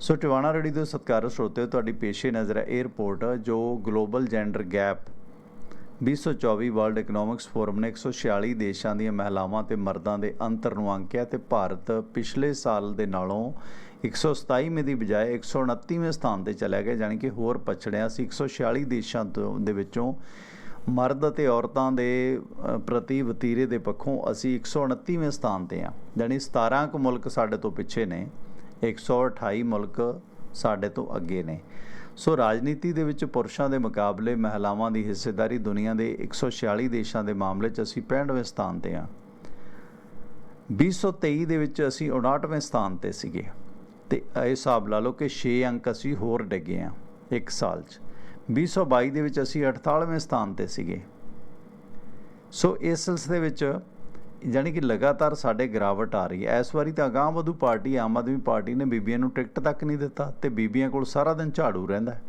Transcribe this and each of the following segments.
ਸੋ Tiwana ready ਦੇ ਸਤਿਕਾਰਯੋਗ ਸਰੋਤਿਓ ਤੁਹਾਡੀ ਪੇਸ਼ੇ ਨਜ਼ਰ ਹੈ ਇਹ ਜੋ global gender gap 2024 world economics forum ਨੇ 146 ਦੇਸ਼ਾਂ ਦੀਆਂ ਮਹਿਲਾਵਾਂ ਤੇ ਮਰਦਾਂ ਦੇ ਅੰਤਰ ਨੂੰ ਅੰਕਿਆ ਤੇ ਭਾਰਤ ਪਿਛਲੇ ਸਾਲ ਦੇ ਨਾਲੋਂ 127ਵੇਂ ਦੀ ਬਜਾਏ 129ਵੇਂ ਸਥਾਨ ਤੇ ਚਲਾ ਗਿਆ, ਯਾਨੀ ਕਿ ਹੋਰ ਪਛੜਿਆ ਸੀ। 146 ਦੇਸ਼ਾਂ ਤੋਂ ਦੇ ਵਿੱਚੋਂ ਮਰਦ ਅਤੇ ਔਰਤਾਂ ਦੇ ਪ੍ਰਤੀ ਵਤੀਰੇ ਦੇ ਪੱਖੋਂ ਅਸੀਂ 129ਵੇਂ ਸਥਾਨ ਤੇ ਆ ਯਾਨੀ 17 ਕੁ ਮੁਲਕ ਸਾਡੇ ਤੋਂ ਪਿੱਛੇ ਨੇ। 128 ਮੁਲਕ ਸਾਡੇ ਤੋਂ ਅੱਗੇ ਨੇ। ਸੋ ਰਾਜਨੀਤੀ ਦੇ ਵਿੱਚ ਪੁਰਸ਼ਾਂ ਦੇ ਮੁਕਾਬਲੇ ਮਹਿਲਾਵਾਂ ਦੀ ਹਿੱਸੇਦਾਰੀ ਦੁਨੀਆ ਦੇ 146 ਦੇਸ਼ਾਂ ਦੇ ਮਾਮਲੇ 'ਚ ਅਸੀਂ 65ਵੇਂ ਸਥਾਨ ਤੇ ਆ 2023 ਦੇ ਵਿੱਚ ਅਸੀਂ 59ਵੇਂ ਸਥਾਨ ਤੇ ਸੀਗੇ ਤੇ ਇਹ ਹਿਸਾਬ ਲਾ ਲਓ ਕਿ 6 ਅੰਕ ਅਸੀਂ ਹੋਰ ਡਿੱਗੇ ਆ ਇੱਕ ਸਾਲ 'ਚ। 2022 ਦੇ ਵਿੱਚ ਅਸੀਂ 48ਵੇਂ ਸਥਾਨ ਤੇ ਸੀਗੇ। ਸੋ ਇਸ ਸਿਲਸਿਲੇ ਵਿੱਚ ਜਾਣੀ ਕਿ ਲਗਾਤਾਰ ਸਾਡੇ ਗਿਰਾਵਟ ਆ ਰਹੀ ਹੈ। ਇਸ ਵਾਰੀ ਤਾਂ ਅਗਾਂਹ ਵਧੂ ਪਾਰਟੀ, ਆਮ ਆਦਮੀ ਪਾਰਟੀ ਨੇ ਬੀਬੀਆਂ ਨੂੰ ਟਿਕਟ ਤੱਕ ਨਹੀਂ ਦਿੱਤਾ ਤੇ ਬੀਬੀਆਂ ਕੋਲ ਸਾਰਾ ਦਿਨ ਝਾੜੂ ਰਹਿੰਦਾ ਹੈ।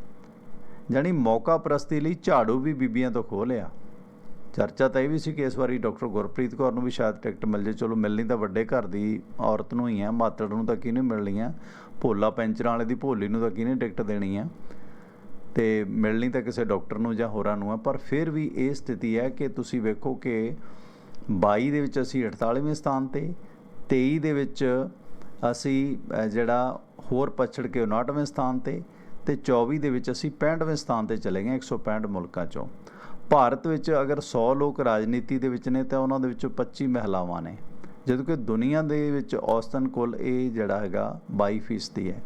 ਜਾਣੀ ਮੌਕਾ ਪ੍ਰਸਤੀ ਲਈ ਝਾੜੂ ਵੀ ਬੀਬੀਆਂ ਤੋਂ ਖੋਹ ਲਿਆ। ਚਰਚਾ ਤਾਂ ਇਹ ਵੀ ਸੀ ਕਿ ਇਸ ਵਾਰੀ ਡਾਕਟਰ ਗੁਰਪ੍ਰੀਤ ਕੌਰ ਨੂੰ ਵੀ ਸ਼ਾਇਦ ਟਿਕਟ ਮਿਲ ਜੇ। ਚਲੋ, ਮਿਲਣੀ ਤਾਂ ਵੱਡੇ ਘਰ ਦੀ ਔਰਤ ਨੂੰ ਹੀ ਆ ਮਾਤੜ ਨੂੰ ਤਾਂ ਕਿਹਨੇ ਮਿਲਣੀ ਆ ਭੋਲਾ ਪੈਂਚਰਾਂ ਵਾਲੇ ਦੀ ਭੋਲੀ ਨੂੰ ਤਾਂ ਕਿਹਨੇ ਟਿਕਟ ਦੇਣੀ ਆ ਤੇ ਮਿਲਣੀ ਤਾਂ ਕਿਸੇ ਡਾਕਟਰ ਨੂੰ ਜਾਂ ਹੋਰਾਂ ਨੂੰ ਆ ਪਰ ਫਿਰ ਵੀ ਇਹ ਸਥਿਤੀ ਹੈ ਕਿ ਤੁਸੀਂ ਵੇਖੋ ਕਿ 22 ਦੇ ਵਿੱਚ ਅਸੀਂ 48ਵੇਂ ਸਥਾਨ ਤੇ 23 ਦੇ ਵਿੱਚ ਅਸੀਂ ਜਿਹੜਾ ਹੋਰ ਪਛੜ ਕੇ 59ਵੇਂ ਸਥਾਨ ਤੇ ਤੇ 24 ਦੇ ਵਿੱਚ ਅਸੀਂ 65ਵੇਂ ਸਥਾਨ ਤੇ ਚਲੇ ਗਏ 165 ਮੁਲਕਾਂ ਚੋਂ। ਭਾਰਤ ਵਿੱਚ ਅਗਰ 100 ਲੋਕ ਰਾਜਨੀਤੀ ਦੇ ਵਿੱਚ ਨੇ ਤਾਂ ਉਹਨਾਂ ਦੇ ਵਿੱਚੋਂ 25 ਮਹਿਲਾਵਾਂ ਨੇ। ਜਦੋਂ ਕਿ ਦੁਨੀਆ ਦੇ ਵਿੱਚ ਔਸਤਨ ਕੁੱਲ ਇਹ ਜਿਹੜਾ ਹੈਗਾ 22 ਫੀਸਦੀ ਹੈ।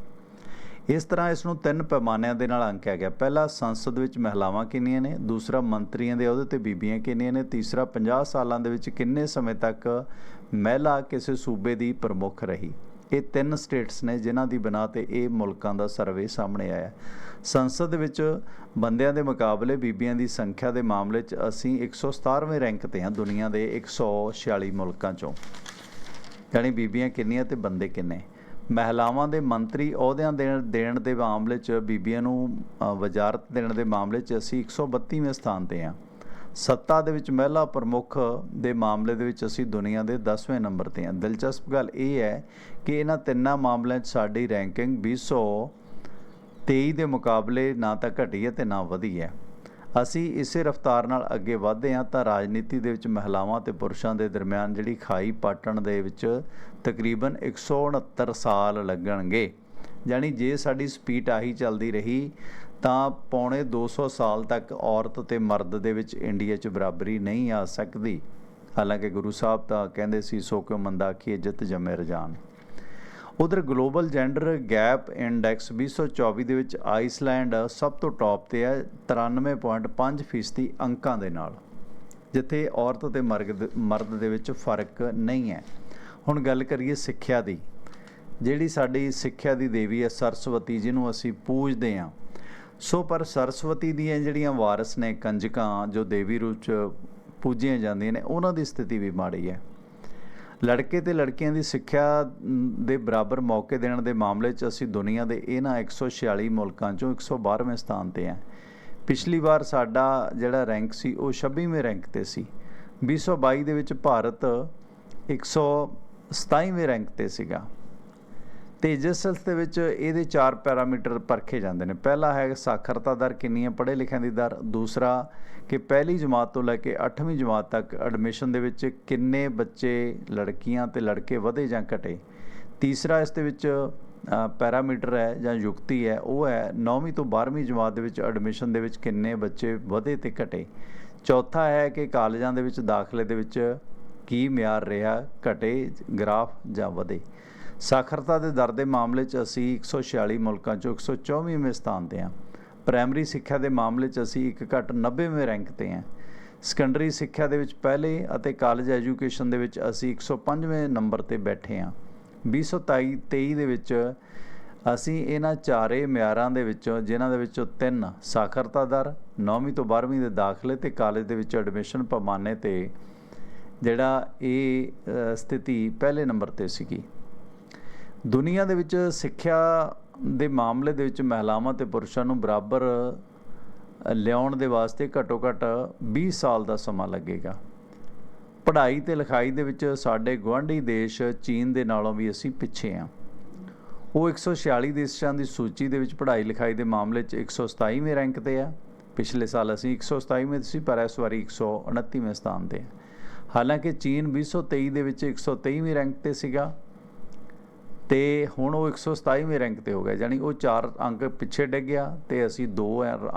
ਇਸ ਤਰ੍ਹਾਂ ਇਸ ਨੂੰ ਤਿੰਨ ਪੈਮਾਨਿਆਂ ਦੇ ਨਾਲ ਅੰਕਿਆ ਗਿਆ। ਪਹਿਲਾ, ਸੰਸਦ ਵਿੱਚ ਮਹਿਲਾਵਾਂ ਕਿੰਨੀਆਂ ਨੇ? ਦੂਸਰਾ, ਮੰਤਰੀਆਂ ਦੇ ਅਹੁਦੇ ਤੇ ਬੀਬੀਆਂ ਕਿੰਨੀਆਂ ਨੇ? ਤੀਸਰਾ 50 ਸਾਲਾਂ ਦੇ ਵਿੱਚ ਕਿੰਨੇ ਸਮੇਂ ਤੱਕ ਮਹਿਲਾ ਕਿਸੇ ਸੂਬੇ ਦੀ ਪ੍ਰਮੁੱਖ ਰਹੀ? ਇਹ ਤਿੰਨ ਸਟੇਟਸ ਨੇ ਜਿਨ੍ਹਾਂ ਦੀ ਬਣਾ ਤੇ ਇਹ ਮੁਲਕਾਂ ਦਾ ਸਰਵੇ ਸਾਹਮਣੇ ਆਇਆ। ਸੰਸਦ ਵਿੱਚ ਬੰਦਿਆਂ ਦੇ ਮੁਕਾਬਲੇ ਬੀਬੀਆਂ ਦੀ ਸੰਖਿਆ ਦੇ ਮਾਮਲੇ 'ਚ ਅਸੀਂ 117ਵੇਂ ਰੈਂਕ ਤੇ ਹਾਂ ਦੁਨੀਆ ਦੇ 146 ਮੁਲਕਾਂ 'ਚੋਂ। ਯਾਨੀ ਬੀਬੀਆਂ ਕਿੰਨੀਆਂ ਤੇ ਬੰਦੇ ਕਿੰਨੇ? ਮਹਿਲਾਵਾਂ ਦੇ ਮੰਤਰੀ ਅਹੁਦਿਆਂ ਦੇਣ ਦੇਣ ਦੇ ਮਾਮਲੇ 'ਚ ਬੀਬੀਆਂ ਨੂੰ ਵਜ਼ਾਰਤ ਦੇਣ ਦੇ ਮਾਮਲੇ 'ਚ ਅਸੀਂ 132ਵੇਂ ਸਥਾਨ ਤੇ ਹਾਂ। ਸੱਤਾ ਦੇ ਵਿੱਚ ਮਹਿਲਾ ਪ੍ਰਮੁੱਖ ਦੇ ਮਾਮਲੇ ਦੇ ਵਿੱਚ ਅਸੀਂ ਦੁਨੀਆ ਦੇ 10ਵੇਂ ਨੰਬਰ ਤੇ ਹਾਂ। ਦਿਲਚਸਪ ਗੱਲ ਇਹ ਹੈ ਕਿ ਇਹਨਾਂ ਤਿੰਨਾਂ ਮਾਮਲਿਆਂ 'ਚ ਸਾਡੀ ਰੈਂਕਿੰਗ 223 ਦੇ ਮੁਕਾਬਲੇ ਨਾ ਤਾਂ ਘਟੀ ਹੈ ਤੇ ਨਾ ਵਧੀ ਹੈ। ਅਸੀਂ ਇਸੇ ਰਫ਼ਤਾਰ ਨਾਲ ਅੱਗੇ ਵਧਦੇ ਹਾਂ ਤਾਂ ਰਾਜਨੀਤੀ ਦੇ ਵਿੱਚ ਮਹਿਲਾਵਾਂ ਤੇ ਪੁਰਸ਼ਾਂ ਦੇ ਦਰਮਿਆਨ ਜਿਹੜੀ ਖਾਈ ਪਾਟਣ ਦੇ ਵਿੱਚ ਤਕਰੀਬਨ 169 ਸਾਲ ਲੱਗਣਗੇ। ਯਾਨੀ ਜੇ ਸਾਡੀ ਸਪੀਡ ਆਹੀ ਚੱਲਦੀ ਰਹੀ ਤਾਂ ਪੌਣੇ 200 ਸਾਲ ਤੱਕ ਔਰਤ ਤੇ ਮਰਦ ਦੇ ਵਿੱਚ ਇੰਡੀਆ 'ਚ ਬਰਾਬਰੀ ਨਹੀਂ ਆ ਸਕਦੀ। ਹਾਲਾਂਕਿ ਗੁਰੂ ਸਾਹਿਬ ਤਾਂ ਕਹਿੰਦੇ ਸੀ, ਸੋ ਕਿਉ ਮੰਦਾ ਕੀ ਇੱਜ਼ਤ ਜੰਮੇ ਰਜਾਨ। ਉਧਰ ਗਲੋਬਲ ਜੈਂਡਰ ਗੈਪ ਇੰਡੈਕਸ 2024 ਦੇ ਵਿੱਚ ਆਈਸਲੈਂਡ ਸਭ ਤੋਂ ਟੌਪ ਤੇ ਹੈ 93.5 ਫੀਸਦੀ ਅੰਕਾਂ ਦੇ ਨਾਲ। ਜਿੱਥੇ ਔਰਤ ਤੇ ਮਰਦ ਮਰਦ ਦੇ ਵਿੱਚ ਫ਼ਰਕ ਨਹੀਂ ਹੈ। ਹੁਣ ਗੱਲ ਕਰੀਏ ਸਿੱਖਿਆ ਦੀ। ਜਿਹੜੀ ਸਾਡੀ ਸਿੱਖਿਆ ਦੀ ਦੇਵੀ ਹੈ, ਸਰਸਵਤੀ, ਜਿਹਨੂੰ ਅਸੀਂ ਪੂਜਦੇ ਹਾਂ। ਸੋ ਪਰ ਸਰਸਵਤੀ ਦੀਆਂ ਜਿਹੜੀਆਂ ਵਾਰਸ ਨੇ ਕੰਜਕਾਂ, ਜੋ ਦੇਵੀ ਰੂਪ ਚ ਪੂਜੀਆਂ ਜਾਂਦੀਆਂ ਨੇ, ਉਹਨਾਂ ਦੀ ਸਥਿਤੀ ਵੀ ਮਾੜੀ ਹੈ। ਲੜਕੇ ਤੇ ਲੜਕੀਆਂ ਦੀ ਸਿੱਖਿਆ ਦੇ ਬਰਾਬਰ ਮੌਕੇ ਦੇਣ ਦੇ ਮਾਮਲੇ 'ਚ ਅਸੀਂ ਦੁਨੀਆ ਦੇ ਇਹਨਾਂ 146 ਮੁਲਕਾਂ 'ਚੋਂ 112ਵੇਂ ਸਥਾਨ ਤੇ ਹਾਂ। ਪਿਛਲੀ ਵਾਰ ਸਾਡਾ ਜਿਹੜਾ ਰੈਂਕ ਸੀ, ਉਹ 26ਵੇਂ ਰੈਂਕ ਤੇ ਸੀ। 2022 ਦੇ ਵਿੱਚ ਭਾਰਤ 127ਵੇਂ ਰੈਂਕ ਤੇ ਸੀਗਾ। ਤੇ ਜਿਸ ਸਿਲਸਿਲੇ ਵਿੱਚ ਇਹਦੇ ਚਾਰ ਪੈਰਾਮੀਟਰ ਪਰਖੇ ਜਾਂਦੇ ਨੇ। ਪਹਿਲਾ ਹੈ ਸਾਖਰਤਾ ਦਰ ਕਿੰਨੀ ਹੈ ਪੜ੍ਹੇ ਲਿਖਿਆਂ ਦੀ ਦਰ। ਦੂਸਰਾ ਕਿ ਪਹਿਲੀ ਜਮਾਤ ਤੋਂ ਲੈ ਕੇ 8ਵੀਂ ਜਮਾਤ ਤੱਕ ਐਡਮਿਸ਼ਨ ਦੇ ਵਿੱਚ ਕਿੰਨੇ ਬੱਚੇ, ਲੜਕੀਆਂ ਤੇ ਲੜਕੇ ਵਧੇ ਜਾਂ ਘਟੇ। ਤੀਸਰਾ ਇਸ ਦੇ ਵਿੱਚ ਪੈਰਾਮੀਟਰ ਹੈ ਜਾਂ ਯੁਕਤੀ ਹੈ, ਉਹ ਹੈ 9ਵੀਂ ਤੋਂ 12ਵੀਂ ਜਮਾਤ ਦੇ ਵਿੱਚ ਐਡਮਿਸ਼ਨ ਦੇ ਵਿੱਚ ਕਿੰਨੇ ਬੱਚੇ ਵਧੇ ਤੇ ਘਟੇ। ਚੌਥਾ ਹੈ ਕਿ ਕਾਲਜਾਂ ਦੇ ਵਿੱਚ ਦਾਖਲੇ ਦੇ ਵਿੱਚ ਕੀ ਮਿਆਰ ਰਿਹਾ, ਘਟੇ, ਗ੍ਰਾਫ ਜਾਂ ਵਧੇ। ਸਾਖਰਤਾ ਦੇ ਦਰ ਦੇ ਮਾਮਲੇ 'ਚ ਅਸੀਂ 146 ਮੁਲਕਾਂ 'ਚੋਂ 124ਵੇਂ ਸਥਾਨ ਤੇ ਹਾਂ। ਪ੍ਰਾਇਮਰੀ ਸਿੱਖਿਆ ਦੇ ਮਾਮਲੇ 'ਚ ਅਸੀਂ ਇੱਕ ਘੱਟ 90ਵੇਂ ਰੈਂਕ ਤੇ ਹਾਂ। ਸੈਕੰਡਰੀ ਸਿੱਖਿਆ ਦੇ ਵਿੱਚ ਪਹਿਲੇ ਅਤੇ ਕਾਲਜ ਐਜੂਕੇਸ਼ਨ ਦੇ ਵਿੱਚ ਅਸੀਂ 105ਵੇਂ ਨੰਬਰ ਤੇ ਬੈਠੇ ਹਾਂ। 2023 23 ਦੇ ਵਿੱਚ ਅਸੀਂ ਇਹਨਾਂ ਚਾਰੇ ਮਿਆਰਾਂ ਦੇ ਵਿੱਚੋਂ, ਜਿਨ੍ਹਾਂ ਦੇ ਵਿੱਚੋਂ ਤਿੰਨ ਸਾਖਰਤਾ ਦਰ 9ਵੀਂ ਤੋਂ 12ਵੀਂ ਦੇ ਦਾਖਲੇ ਤੇ ਕਾਲਜ ਦੇ ਵਿੱਚ ਐਡਮਿਸ਼ਨ ਪੈਮਾਨੇ ਤੇ, ਜਿਹੜਾ ਇਹ ਸਥਿਤੀ ਪਹਿਲੇ ਨੰਬਰ ਤੇ ਸੀਗੀ। ਦੁਨੀਆ ਦੇ ਵਿੱਚ ਸਿੱਖਿਆ ਦੇ ਮਾਮਲੇ ਦੇ ਵਿੱਚ ਮਹਿਲਾਵਾਂ ਤੇ ਪੁਰਸ਼ਾਂ ਨੂੰ ਬਰਾਬਰ ਲਿਆਉਣ ਦੇ ਵਾਸਤੇ ਘੱਟੋ ਘੱਟ 20 ਸਾਲ ਦਾ ਸਮਾਂ ਲੱਗੇਗਾ। ਪੜ੍ਹਾਈ ਤੇ ਲਿਖਾਈ ਦੇ ਵਿੱਚ ਸਾਡੇ ਗੁਆਂਢੀ ਦੇਸ਼ ਚੀਨ ਦੇ ਨਾਲੋਂ ਵੀ ਅਸੀਂ ਪਿੱਛੇ ਹਾਂ ਉਹ 146 ਦੇਸ਼ਾਂ ਦੀ ਸੂਚੀ ਦੇ ਵਿੱਚ ਪੜ੍ਹਾਈ ਲਿਖਾਈ ਦੇ ਮਾਮਲੇ 'ਚ 127ਵੇਂ ਰੈਂਕ ਤੇ ਆ। ਪਿਛਲੇ ਸਾਲ ਅਸੀਂ 127ਵੇਂ ਸੀ ਪਰ ਇਸ ਵਾਰੀ 129ਵੇਂ ਸਥਾਨ ਤੇ ਆ। ਹਾਲਾਂਕਿ ਚੀਨ 2023 ਦੇ ਵਿੱਚ 123ਵੇਂ ਰੈਂਕ ਤੇ ਸੀਗਾ। ਤੇ ਹੁਣ ਉਹ 127ਵੇਂ ਰੈਂਕ ਤੇ ਹੋ ਗਿਆ, ਯਾਨੀ ਉਹ 4 ਅੰਕ ਪਿੱਛੇ ਡਿੱਗ ਗਿਆ ਤੇ ਅਸੀਂ 2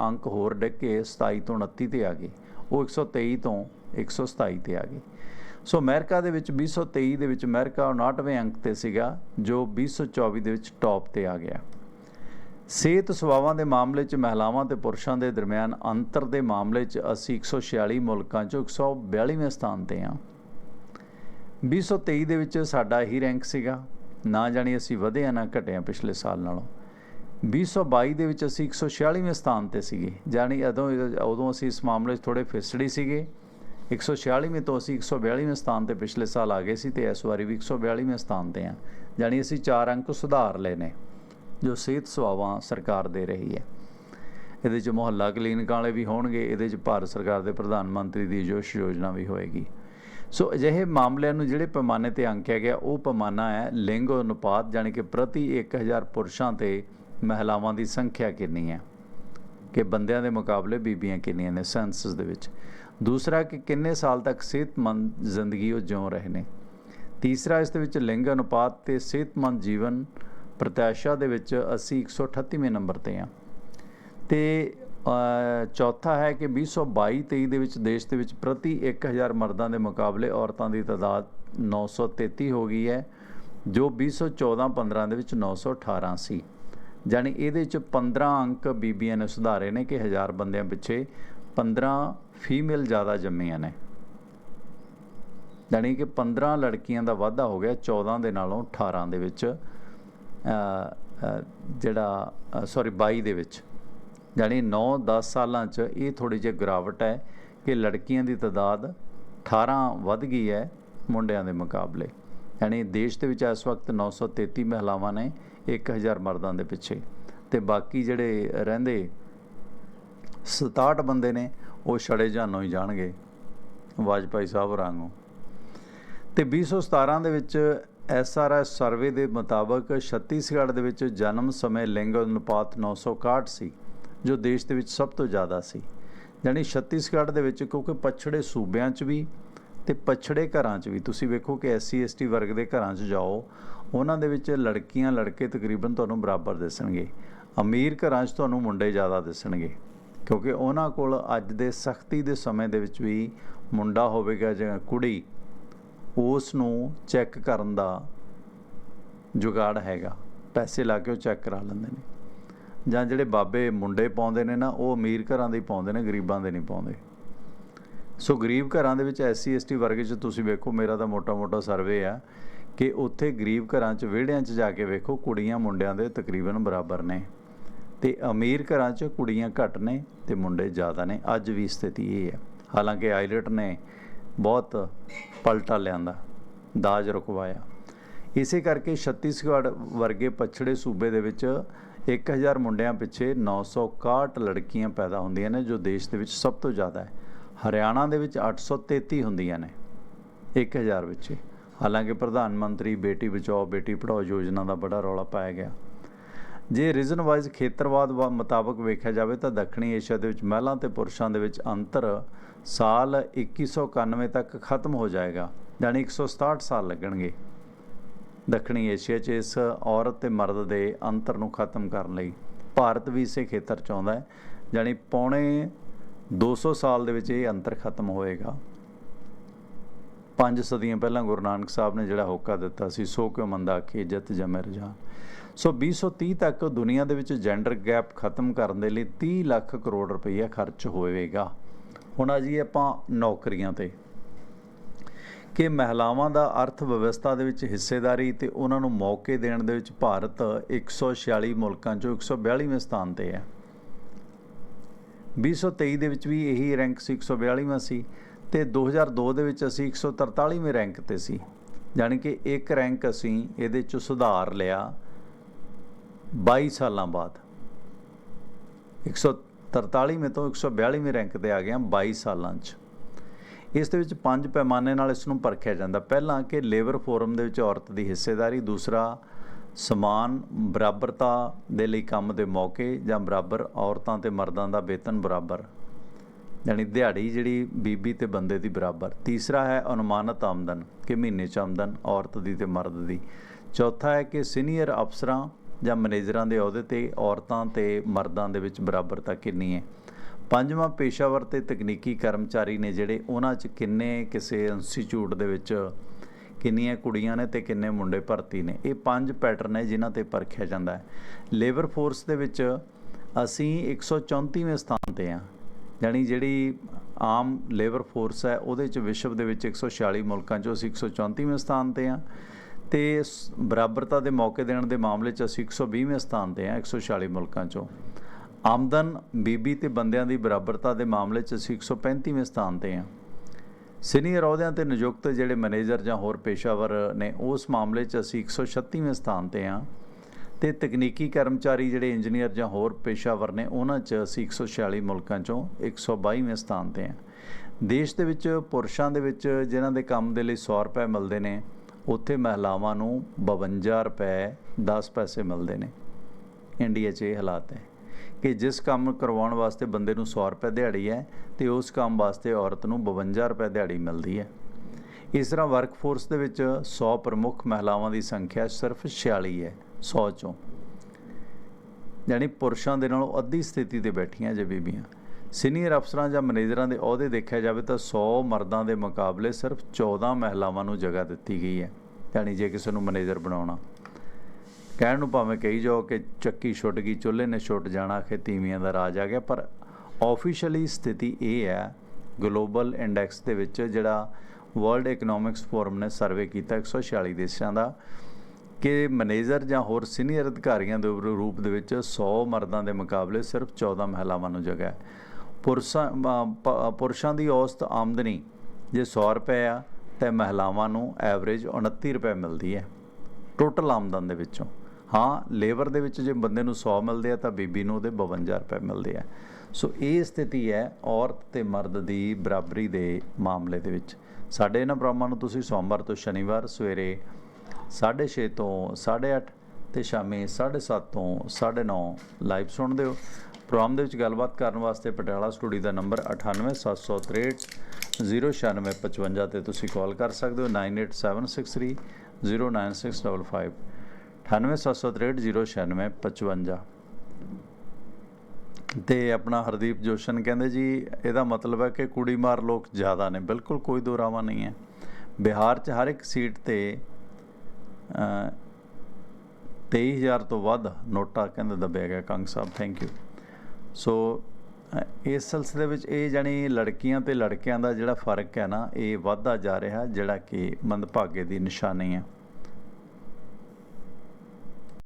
ਅੰਕ ਹੋਰ ਡਿੱਗ ਕੇ 27 ਤੋਂ 29 ਤੇ ਆ ਗਏ। ਉਹ 123 ਤੋਂ 127 ਤੇ ਆ ਗਏ। ਸੋ ਅਮਰੀਕਾ ਦੇ ਵਿੱਚ 2023 ਦੇ ਵਿੱਚ ਅਮਰੀਕਾ 59ਵੇਂ ਅੰਕ ਤੇ ਸੀਗਾ, ਜੋ 2024 ਦੇ ਵਿੱਚ ਟੌਪ ਤੇ ਆ ਗਿਆ। ਸਿਹਤ ਸੇਵਾਵਾਂ ਦੇ ਮਾਮਲੇ 'ਚ, ਮਹਿਲਾਵਾਂ ਤੇ ਪੁਰਸ਼ਾਂ ਦੇ ਦਰਮਿਆਨ ਅੰਤਰ ਦੇ ਮਾਮਲੇ 'ਚ ਅਸੀਂ 146 ਮੁਲਕਾਂ 'ਚੋਂ 142ਵੇਂ ਸਥਾਨ ਤੇ ਹਾਂ 2023 ਦੇ ਵਿੱਚ ਸਾਡਾ ਹੀ ਰੈਂਕ ਸੀਗਾ। ਨਾ ਜਾਣੀ ਅਸੀਂ ਵਧੇ ਆ ਨਾ ਘਟਿਆ ਪਿਛਲੇ ਸਾਲ ਨਾਲੋਂ। 2022 ਦੇ ਵਿੱਚ ਅਸੀਂ 146ਵੇਂ ਸਥਾਨ ਤੇ ਸੀਗੇ। ਜਾਣੀ ਉਦੋਂ ਉਦੋਂ ਅਸੀਂ ਇਸ ਮਾਮਲੇ 'ਚ ਥੋੜੇ ਫਿਸੜੀ ਸੀਗੇ। 146ਵੇਂ ਤੋਂ ਅਸੀਂ 142ਵੇਂ ਸਥਾਨ ਤੇ ਪਿਛਲੇ ਸਾਲ ਆ ਗਏ ਸੀ ਤੇ ਇਸ ਵਾਰੀ ਵੀ 142ਵੇਂ ਸਥਾਨ ਤੇ ਆ ਜਾਣੀ ਅਸੀਂ 4 ਅੰਕ ਸੁਧਾਰ ਲਏ ਨੇ, ਜੋ ਸਿਹਤ ਸੇਵਾਵਾਂ ਸਰਕਾਰ ਦੇ ਰਹੀ ਹੈ। ਇਹਦੇ 'ਚ ਮੁਹੱਲਾ ਕਲੀਨਿਕਾਂ ਵਾਲੇ ਵੀ ਹੋਣਗੇ, ਇਹਦੇ 'ਚ ਭਾਰਤ ਸਰਕਾਰ ਦੇ ਪ੍ਰਧਾਨ ਮੰਤਰੀ ਦੀ ਜੋਸ਼ ਯੋਜਨਾ ਵੀ ਹੋਏਗੀ। ਸੋ ਅਜਿਹੇ ਮਾਮਲਿਆਂ ਨੂੰ ਜਿਹੜੇ ਪੈਮਾਨੇ ਤੇ ਅੰਕਿਆ ਗਿਆ, ਉਹ ਪੈਮਾਨਾ ਹੈ ਲਿੰਗ ਅਨੁਪਾਤ, ਜਾਣੀ ਕਿ ਪ੍ਰਤੀ 1000 ਪੁਰਸ਼ਾਂ ਤੇ ਮਹਿਲਾਵਾਂ ਦੀ ਸੰਖਿਆ ਕਿੰਨੀ ਹੈ? ਕਿ ਬੰਦਿਆਂ ਦੇ ਮੁਕਾਬਲੇ ਬੀਬੀਆਂ ਕਿੰਨੀਆਂ ਨੇ? ਸੈਂਸਸ ਦੇ ਵਿੱਚ। ਦੂਸਰਾ ਕਿ ਕਿੰਨੇ ਸਾਲ ਤੱਕ ਸਿਹਤਮੰਦ ਜ਼ਿੰਦਗੀ ਉਹ ਜਿਉ ਰਹੇ ਨੇ? ਤੀਸਰਾ, ਇਸ ਦੇ ਵਿੱਚ ਲਿੰਗ ਅਨੁਪਾਤ ਤੇ ਸਿਹਤਮੰਦ ਜੀਵਨ ਪ੍ਰਤਿਆਸ਼ਾ ਦੇ ਵਿੱਚ ਅਸੀਂ 138ਵੇਂ ਨੰਬਰ ਤੇ ਆ ਤੇ ਚੌਥਾ ਹੈ ਕਿ 2022-23 ਦੇ ਵਿੱਚ ਦੇਸ਼ ਦੇ ਵਿੱਚ ਪ੍ਰਤੀ 1000 ਮਰਦਾਂ ਦੇ ਮੁਕਾਬਲੇ ਔਰਤਾਂ ਦੀ ਤਾਦਾਦ 933 ਹੋ ਗਈ ਹੈ, ਜੋ 2014-15 ਦੇ ਵਿੱਚ 918 ਸੀ ਜਾਨੀ ਇਹਦੇ ਵਿੱਚ 15 ਅੰਕ ਬੀਬੀਆਂ ਨੇ ਸੁਧਾਰੇ ਨੇ ਕਿ 1000 ਬੰਦਿਆਂ ਪਿੱਛੇ 15 ਫੀਮੇਲ ਜ਼ਿਆਦਾ ਜੰਮੀਆਂ ਨੇ। ਜਾਨੀ ਕਿ 15 ਲੜਕੀਆਂ ਦਾ ਵਾਧਾ ਹੋ ਗਿਆ 14 ਦੇ ਨਾਲੋਂ 18 ਦੇ ਵਿੱਚ ਜਿਹੜਾ ਸੌਰੀ 22 ਦੇ ਵਿੱਚ। ਜਾਨੀ 9-10 ਸਾਲਾਂ 'ਚ ਇਹ ਥੋੜੀ ਜਿਹੀ ਗਿਰਾਵਟ ਹੈ ਕਿ ਲੜਕੀਆਂ ਦੀ ਤਾਦਾਦ 18 ਵੱਧ ਗਈ ਹੈ ਮੁੰਡਿਆਂ ਦੇ ਮੁਕਾਬਲੇ। ਯਾਨੀ ਦੇਸ਼ ਦੇ ਵਿੱਚ ਇਸ ਵਕਤ 933 ਮਹਿਲਾਵਾਂ ਨੇ 1000 ਮਰਦਾਂ ਦੇ ਪਿੱਛੇ। ਤੇ ਬਾਕੀ ਜਿਹੜੇ ਰਹਿੰਦੇ 67 ਬੰਦੇ ਨੇ, ਉਹ ਛੜੇ ਜਾਨੋਂ ਹੀ ਜਾਣਗੇ, ਵਾਜਪਾਈ ਸਾਹਿਬ ਰਾਂਗੋਂ। ਤੇ 2017 ਦੇ ਵਿੱਚ ਐਸਆਰਐਸ ਸਰਵੇ ਦੇ ਮੁਤਾਬਕ ਛੱਤੀਸਗੜ੍ਹ ਦੇ ਵਿੱਚ ਜਨਮ ਸਮੇਂ ਲਿੰਗ ਅਨੁਪਾਤ 961 ਸੀ। ਜੋ ਦੇਸ਼ ਦੇ ਵਿੱਚ ਸਭ ਤੋਂ ਜ਼ਿਆਦਾ ਸੀ। ਯਾਨੀ ਛੱਤੀਸਗੜ੍ਹ ਦੇ ਵਿੱਚ ਕਿਉਂਕਿ ਪਛੜੇ ਸੂਬਿਆਂ 'ਚ ਵੀ ਤੇ ਪਛੜੇ ਘਰਾਂ 'ਚ ਵੀ। ਤੁਸੀਂ ਵੇਖੋ ਕਿ ਐਸਸੀ ਐਸਟੀ ਵਰਗ ਦੇ ਘਰਾਂ 'ਚ ਜਾਓ, ਉਹਨਾਂ ਦੇ ਵਿੱਚ ਲੜਕੀਆਂ, ਲੜਕੇ ਤਕਰੀਬਨ ਤੁਹਾਨੂੰ ਬਰਾਬਰ ਦਿਸਣਗੇ। ਅਮੀਰ ਘਰਾਂ 'ਚ ਤੁਹਾਨੂੰ ਮੁੰਡੇ ਜ਼ਿਆਦਾ ਦਿਸਣਗੇ। ਕਿਉਂਕਿ ਉਹਨਾਂ ਕੋਲ ਅੱਜ ਦੇ ਸਖਤੀ ਦੇ ਸਮੇਂ ਦੇ ਵਿੱਚ ਵੀ ਮੁੰਡਾ ਹੋਵੇਗਾ ਜਾਂ ਕੁੜੀ, ਉਸ ਨੂੰ ਚੈੱਕ ਕਰਨ ਦਾ ਜੁਗਾੜ ਹੈਗਾ। ਪੈਸੇ ਲਾ ਕੇ ਉਹ ਚੈੱਕ ਕਰਾ ਲੈਂਦੇ ਨੇ। ਜਾਂ ਜਿਹੜੇ ਬਾਬੇ ਮੁੰਡੇ ਪਾਉਂਦੇ ਨੇ ਨਾ, ਉਹ ਅਮੀਰ ਘਰਾਂ ਦੇ ਹੀ ਪਾਉਂਦੇ ਨੇ, ਗਰੀਬਾਂ ਦੇ ਨਹੀਂ ਪਾਉਂਦੇ। ਸੋ ਗਰੀਬ ਘਰਾਂ ਦੇ ਵਿੱਚ ਐਸਸੀ, ਐਸਟੀ ਵਰਗ 'ਚ ਤੁਸੀਂ ਵੇਖੋ, ਮੇਰਾ ਤਾਂ ਮੋਟਾ-ਮੋਟਾ ਸਰਵੇ ਆ ਕਿ ਉੱਥੇ ਗਰੀਬ ਘਰਾਂ 'ਚ, ਵਿਹੜਿਆਂ 'ਚ ਜਾ ਕੇ ਵੇਖੋ, ਕੁੜੀਆਂ ਮੁੰਡਿਆਂ ਦੇ ਤਕਰੀਬਨ ਬਰਾਬਰ ਨੇ। ਤੇ ਅਮੀਰ ਘਰਾਂ 'ਚ ਕੁੜੀਆਂ ਘੱਟ ਨੇ ਤੇ ਮੁੰਡੇ ਜ਼ਿਆਦਾ ਨੇ। ਅੱਜ ਵੀ ਸਥਿਤੀ ਇਹ ਹੈ। ਹਾਲਾਂਕਿ ਆਈਲਟ ਨੇ ਬਹੁਤ ਪਲਟਾ ਲਿਆਂਦਾ, ਦਾਜ ਰੁਕਵਾਇਆ। ਇਸੇ ਕਰਕੇ ਛੱਤੀਸਗੜ੍ਹ ਵਰਗੇ ਪਛੜੇ ਸੂਬੇ ਦੇ ਵਿੱਚ 1000 ਮੁੰਡਿਆਂ ਪਿੱਛੇ 961 ਲੜਕੀਆਂ ਪੈਦਾ ਹੁੰਦੀਆਂ ਨੇ, ਜੋ ਦੇਸ਼ ਦੇ ਵਿੱਚ ਸਭ ਤੋਂ ਜ਼ਿਆਦਾ ਹੈ। ਹਰਿਆਣਾ ਦੇ ਵਿੱਚ 833 ਹੁੰਦੀਆਂ ਨੇ 1000 ਵਿੱਚ। ਹਾਲਾਂਕਿ ਪ੍ਰਧਾਨ ਮੰਤਰੀ ਬੇਟੀ ਬਚਾਓ, ਬੇਟੀ ਪੜਾਓ ਯੋਜਨਾ ਦਾ ਬੜਾ ਰੌਲਾ ਪਾਇਆ ਗਿਆ। ਜੇ ਰੀਜਨ ਵਾਈਜ਼ ਖੇਤਰਵਾਦ ਮੁਤਾਬਕ ਵੇਖਿਆ ਜਾਵੇ ਤਾਂ ਦੱਖਣੀ ਏਸ਼ੀਆ ਦੇ ਵਿੱਚ ਮਹਿਲਾ ਤੇ ਪੁਰਸ਼ਾਂ ਦੇ ਵਿੱਚ ਅੰਤਰ ਸਾਲ 2191 ਤੱਕ ਖਤਮ ਹੋ ਜਾਏਗਾ, ਯਾਨੀ 167 ਸਾਲ ਲੱਗਣਗੇ। ਦੱਖਣੀ ਏਸ਼ੀਆ 'ਚ ਇਸ ਔਰਤ ਤੇ ਮਰਦ ਦੇ ਅੰਤਰ ਨੂੰ ਖਤਮ ਕਰਨ ਲਈ ਭਾਰਤ ਵੀ ਇਸੇ ਖੇਤਰ 'ਚ ਆਉਂਦਾ ਹੈ। ਯਾਨੀ ਪੌਣੇ 200 ਸਾਲ ਦੇ ਵਿੱਚ ਇਹ ਅੰਤਰ ਖਤਮ ਹੋਏਗਾ। ਪੰਜ ਸਦੀਆਂ ਪਹਿਲਾਂ ਗੁਰੂ ਨਾਨਕ ਸਾਹਿਬ ਨੇ ਜਿਹੜਾ ਹੋਕਾ ਦਿੱਤਾ ਸੀ, ਸੋ ਕਿਉ ਮੰਦਾ ਕਿ ਇੱਜ਼ਤ ਜਮੇ ਰਜਾ ਸੋ 2030 ਤੱਕ ਦੁਨੀਆ ਦੇ ਵਿੱਚ ਜੈਂਡਰ ਗੈਪ ਖਤਮ ਕਰਨ ਦੇ ਲਈ 30 ਲੱਖ ਕਰੋੜ ਰੁਪਈਆ ਖਰਚ ਹੋਵੇਗਾ। ਹੁਣ ਆ ਜੀ ਆਪਾਂ ਨੌਕਰੀਆਂ ਤੇ। ਕਿ ਮਹਿਲਾਵਾਂ ਦਾ ਅਰਥ ਵਿਵਸਥਾ ਦੇ ਵਿੱਚ ਹਿੱਸੇਦਾਰੀ ਤੇ ਉਹਨਾਂ ਨੂੰ ਮੌਕੇ ਦੇਣ ਦੇ ਵਿੱਚ ਭਾਰਤ 146 ਮੁਲਕਾਂ ਚੋਂ 142ਵੇਂ ਸਥਾਨ ਤੇ ਹੈ। 2023 ਦੇ ਵਿੱਚ ਵੀ ਇਹੀ ਰੈਂਕ ਸੀ 142ਵਾਂ ਸੀ ਤੇ 2002 ਦੇ ਵਿੱਚ ਅਸੀਂ 143ਵੇਂ ਰੈਂਕ ਤੇ ਸੀ। ਯਾਨੀ ਕਿ ਇੱਕ ਰੈਂਕ ਅਸੀਂ ਇਹਦੇ ਚ ਸੁਧਾਰ ਲਿਆ 22 ਸਾਲਾਂ ਬਾਅਦ। 143ਵੇਂ ਤੋਂ 142ਵੇਂ ਰੈਂਕ ਤੇ ਆ ਗਿਆ 22 ਸਾਲਾਂ 'ਚ। ਇਸ ਦੇ ਵਿੱਚ ਪੰਜ ਪੈਮਾਨੇ ਨਾਲ ਇਸ ਨੂੰ ਪਰਖਿਆ ਜਾਂਦਾ। ਪਹਿਲਾ ਕਿ ਲੇਬਰ ਫੋਰਮ ਦੇ ਵਿੱਚ ਔਰਤ ਦੀ ਹਿੱਸੇਦਾਰੀ, ਦੂਸਰਾ ਸਮਾਨ, ਬਰਾਬਰਤਾ ਦੇ ਲਈ ਕੰਮ ਦੇ ਮੌਕੇ ਜਾਂ ਬਰਾਬਰ ਔਰਤਾਂ ਤੇ ਮਰਦਾਂ ਦਾ ਵੇਤਨ ਬਰਾਬਰ, ਯਾਨੀ ਦਿਹਾੜੀ ਜਿਹੜੀ ਬੀਬੀ ਤੇ ਬੰਦੇ ਦੀ ਬਰਾਬਰ। ਤੀਸਰਾ ਹੈ ਅਨੁਮਾਨਤ ਆਮਦਨ, ਕਿ ਮਹੀਨੇ 'ਚ ਆਮਦਨ ਔਰਤ ਦੀ ਤੇ ਮਰਦ ਦੀ। ਚੌਥਾ ਹੈ ਕਿ ਸੀਨੀਅਰ ਅਫਸਰਾਂ ਜਾਂ ਮੈਨੇਜਰਾਂ ਦੇ ਅਹੁਦੇ ਤੇ ਔਰਤਾਂ ਤੇ ਮਰਦਾਂ ਦੇ ਵਿੱਚ ਬਰਾਬਰਤਾ ਕਿੰਨੀ ਹੈ। ਪੰਜਵਾਂ ਪੇਸ਼ਾਵਰ ਤੇ ਤਕਨੀਕੀ ਕਰਮਚਾਰੀ ਨੇ ਜਿਹੜੇ ਉਹਨਾਂ 'ਚ ਕਿੰਨੇ ਕਿਸੇ ਇੰਸਟੀਚਿਊਟ ਦੇ ਵਿੱਚ ਕਿੰਨੀਆਂ ਕੁੜੀਆਂ ਨੇ ਤੇ ਕਿੰਨੇ ਮੁੰਡੇ ਭਰਤੀ ਨੇ, ਇਹ ਪੰਜ ਪੈਟਰਨ ਨੇ ਜਿਨ੍ਹਾਂ ਤੇ ਪਰਖਿਆ ਜਾਂਦਾ ਹੈ। ਲੇਬਰ ਫੋਰਸ ਦੇ ਵਿੱਚ ਅਸੀਂ 134ਵੇਂ ਸਥਾਨ ਤੇ ਹਾਂ, ਯਾਨੀ ਜਿਹੜੀ ਆਮ ਲੇਬਰ ਫੋਰਸ ਹੈ, ਉਹਦੇ ਚ ਵਿਸ਼ਵ ਦੇ ਵਿੱਚ 146 ਮੁਲਕਾਂ ਚੋਂ ਅਸੀਂ 134ਵੇਂ ਸਥਾਨ ਤੇ ਹਾਂ ਤੇ ਬਰਾਬਰਤਾ ਦੇ ਮੌਕੇ ਦੇਣ ਦੇ ਮਾਮਲੇ ਚ ਅਸੀਂ 120ਵੇਂ ਸਥਾਨ ਤੇ ਹਾਂ 146 ਮੁਲਕਾਂ ਚੋਂ। ਆਮਦਨ ਬੀਬੀ ਤੇ ਬੰਦਿਆਂ ਦੀ ਬਰਾਬਰਤਾ ਦੇ ਮਾਮਲੇ ਚ ਅਸੀਂ 135ਵੇਂ ਸਥਾਨ ਤੇ ਹਾਂ ਸੀਨੀਅਰ ਅਹੁਦਿਆਂ ਤੇ ਨਿਯੁਕਤ ਜਿਹੜੇ ਮੈਨੇਜਰ ਜਾਂ ਹੋਰ ਪੇਸ਼ਾਵਰ ਨੇ, ਉਸ ਮਾਮਲੇ 'ਚ ਅਸੀਂ 136ਵੇਂ ਸਥਾਨ ਤੇ ਹਾਂ ਤੇ ਤਕਨੀਕੀ ਕਰਮਚਾਰੀ ਜਿਹੜੇ ਇੰਜੀਨੀਅਰ ਜਾਂ ਹੋਰ ਪੇਸ਼ਾਵਰ ਨੇ, ਉਹਨਾਂ 'ਚ ਅਸੀਂ 146 ਮੁਲਕਾਂ 'ਚੋਂ 122ਵੇਂ ਸਥਾਨ ਤੇ ਹਾਂ ਦੇਸ਼ ਦੇ ਵਿੱਚ ਪੁਰਸ਼ਾਂ ਦੇ ਵਿੱਚ ਜਿਨ੍ਹਾਂ ਦੇ ਕੰਮ ਦੇ ਲਈ 100 ਰੁਪਏ ਮਿਲਦੇ ਨੇ, ਉੱਥੇ ਮਹਿਲਾਵਾਂ ਨੂੰ 52 ਰੁਪਏ 10 ਪੈਸੇ ਮਿਲਦੇ ਨੇ। ਇੰਡੀਆ 'ਚ ਇਹ ਹਾਲਾਤ ਹੈ। ਕਿ ਜਿਸ ਕੰਮ ਕਰਵਾਉਣ ਵਾਸਤੇ ਬੰਦੇ ਨੂੰ 100 ਰੁਪਏ ਦਿਹਾੜੀ ਹੈ ਤੇ ਉਸ ਕੰਮ ਵਾਸਤੇ ਔਰਤ ਨੂੰ 52 ਰੁਪਏ ਦਿਹਾੜੀ ਮਿਲਦੀ ਹੈ। ਇਸ ਤਰ੍ਹਾਂ ਵਰਕਫੋਰਸ ਦੇ ਵਿੱਚ 100 ਪ੍ਰਮੁੱਖ ਮਹਿਲਾਵਾਂ ਦੀ ਸੰਖਿਆ ਸਿਰਫ 46 ਹੈ 100 ਚੋਂ। ਯਾਨੀ ਪੁਰਸ਼ਾਂ ਦੇ ਨਾਲੋਂ ਅੱਧੀ ਸਥਿਤੀ ਤੇ ਬੈਠੀਆਂ ਜੇ ਬੀਬੀਆਂ। ਸੀਨੀਅਰ ਅਫਸਰਾਂ ਜਾਂ ਮੈਨੇਜਰਾਂ ਦੇ ਅਹੁਦੇ ਦੇਖਿਆ ਜਾਵੇ ਤਾਂ 100 ਮਰਦਾਂ ਦੇ ਮੁਕਾਬਲੇ ਸਿਰਫ 14 ਮਹਿਲਾਵਾਂ ਨੂੰ ਜਗ੍ਹਾ ਦਿੱਤੀ ਗਈ ਹੈ, ਯਾਨੀ ਜੇ ਕਿਸੇ ਨੂੰ ਮੈਨੇਜਰ ਬਣਾਉਣਾ। ਕਹਿਣ ਨੂੰ ਭਾਵੇਂ ਕਹੀ ਜਾਓ ਕਿ ਚੱਕੀ ਛੁੱਟ ਗਈ, ਚੁੱਲ੍ਹੇ ਨੇ ਛੁੱਟ ਜਾਣਾ ਕਿ ਤੀਵੀਆਂ ਦਾ ਰਾਜ ਆ ਗਿਆ, ਪਰ ਆਫੀਸ਼ੀਅਲੀ ਸਥਿਤੀ ਇਹ ਹੈ ਗਲੋਬਲ ਇੰਡੈਕਸ ਦੇ ਵਿੱਚ ਜਿਹੜਾ ਵਰਲਡ ਇਕਨੋਮਿਕਸ ਫੋਰਮ ਨੇ ਸਰਵੇ ਕੀਤਾ 146 ਦੇਸ਼ਾਂ ਦਾ, ਕਿ ਮੈਨੇਜਰ ਜਾਂ ਹੋਰ ਸੀਨੀਅਰ ਅਧਿਕਾਰੀਆਂ ਦੇ ਰੂਪ ਦੇ ਵਿੱਚ 100 ਮਰਦਾਂ ਦੇ ਮੁਕਾਬਲੇ ਸਿਰਫ 14 ਮਹਿਲਾਵਾਂ ਨੂੰ ਜਗ੍ਹਾ ਹੈ। ਪੁਰਸ਼ਾਂ ਪੁਰਸ਼ਾਂ ਦੀ ਔਸਤ ਆਮਦਨੀ ਜੇ 100 ਰੁਪਏ ਆ, ਤੇ ਮਹਿਲਾਵਾਂ ਨੂੰ ਐਵਰੇਜ 29 ਰੁਪਏ ਮਿਲਦੀ ਹੈ ਟੋਟਲ ਆਮਦਨ ਦੇ ਵਿੱਚੋਂ। ਹਾਂ, ਲੇਬਰ ਦੇ ਵਿੱਚ ਜੇ ਬੰਦੇ ਨੂੰ 100 ਮਿਲਦੇ ਆ ਤਾਂ ਬੀਬੀ ਨੂੰ ਉਹਦੇ 52 ਰੁਪਏ ਮਿਲਦੇ ਆ। ਸੋ ਇਹ ਸਥਿਤੀ ਹੈ ਔਰਤ ਤੇ ਮਰਦ ਦੀ ਬਰਾਬਰੀ ਦੇ ਮਾਮਲੇ ਦੇ ਵਿੱਚ। ਸਾਡੇ ਇਹਨਾਂ ਪ੍ਰੋਗਰਾਮਾਂ ਨੂੰ ਤੁਸੀਂ ਸੋਮਵਾਰ ਤੋਂ ਸ਼ਨੀਵਾਰ ਸਵੇਰੇ 6:30 ਤੋਂ 8:30 ਤੇ ਸ਼ਾਮੀ 7:30 ਤੋਂ 9:30 ਲਾਈਵ ਸੁਣਦੇ ਹੋ। ਪ੍ਰੋਗਰਾਮ ਦੇ ਵਿੱਚ ਗੱਲਬਾਤ ਕਰਨ ਵਾਸਤੇ ਪਟਿਆਲਾ ਸਟੂਡੀਓ ਦਾ ਨੰਬਰ 98763 09655 ਤੇ ਤੁਸੀਂ ਕਾਲ ਕਰ ਸਕਦੇ ਹੋ। 98763 09655 98763 09655 ਤੇ ਆਪਣਾ ਹਰਦੀਪ ਜੋਸ਼ਨ ਕਹਿੰਦੇ ਜੀ ਇਹਦਾ ਮਤਲਬ ਹੈ ਕਿ ਕੁੜੀ ਮਾਰ ਲੋਕ ਜ਼ਿਆਦਾ ਨੇ ਬਿਲਕੁਲ ਕੋਈ ਦੋਰਾਵਾ ਨਹੀਂ ਹੈ। ਬਿਹਾਰ 'ਚ ਹਰ ਇੱਕ ਸੀਟ ਤੇ ਅ, 23000 ਤੋਂ ਵੱਧ ਨੋਟਾ ਕਹਿੰਦੇ ਦੱਬਿਆ ਗਿਆ Kang Sahib thank you so ਇਸ ਸਿਲਸਿਲੇ ਵਿੱਚ ਇਹ ਜਾਣੀ ਲੜਕੀਆਂ ਤੇ ਲੜਕਿਆਂ ਦਾ ਜਿਹੜਾ ਫ਼ਰਕ ਹੈ ਨਾ ਇਹ ਵੱਧਦਾ ਜਾ ਰਿਹਾ ਜਿਹੜਾ ਕਿ ਮੰਦਭਾਗੇ ਦੀ ਨਿਸ਼ਾਨੀ ਹੈ।